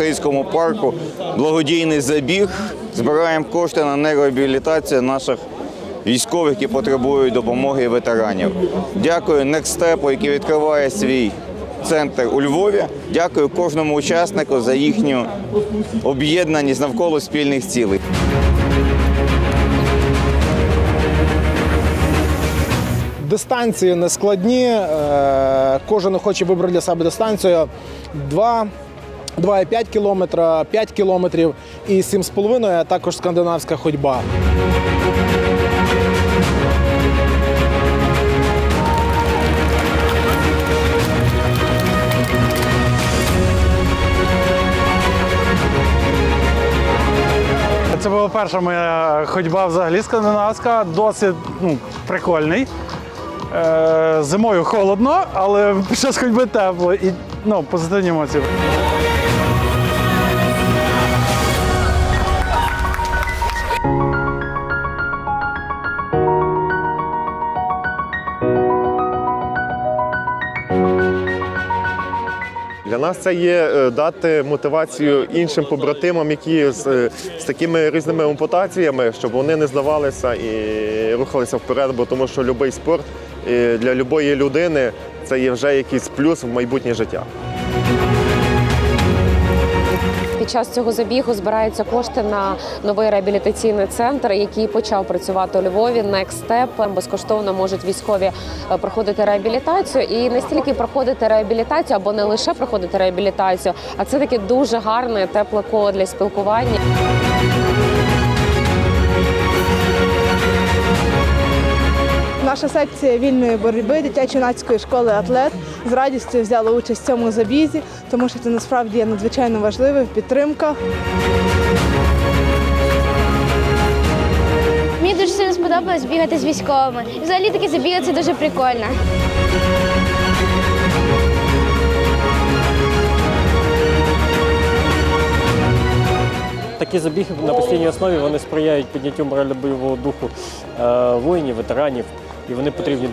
Олімпійському парку благодійний забіг. Збираємо кошти на нейроабілітацію наших військових, які потребують допомоги ветеранів. Дякую Некстепу, який відкриває свій центр у Львові. Дякую кожному учаснику за їхню об'єднаність навколо спільних цілей. Дистанції не складні. е, Кожен хоче вибрати для себе дистанцію 2, 2,5 кілометра, 5 кілометрів і 7,5, а також скандинавська ходьба. Це була перша моя ходьба взагалі скандинавська, досить ну, прикольний. Е, зимою холодно, але під час ходьби тепло і ну, позитивні емоції. Для нас це є е, дати мотивацію іншим побратимам, які з, е, з такими різними ампутаціями, щоб вони не здавалися і рухалися вперед, бо тому що будь-який спорт е, для будь-якої людини це є вже якийсь плюс в майбутнє життя. Під час цього забігу збираються кошти на новий реабілітаційний центр, який почав працювати у Львові. Next Step. безкоштовно можуть військові е, проходити реабілітацію і не стільки проходити реабілітацію або не лише проходити реабілітацію, а це таке дуже гарне тепле коло для спілкування. Наша секція вільної боротьби дитячо-юнацької школи Атлет з радістю взяла участь в цьому забізі, тому що це насправді є надзвичайно важливо підтримка. Мені дуже сильно сподобалось бігати з військовими. І взагалі такі забіги це дуже прикольно. Такі забіги на постійній основі вони сприяють підняттю морально-бойового духу е, воїнів, ветеранів, і вони потрібні.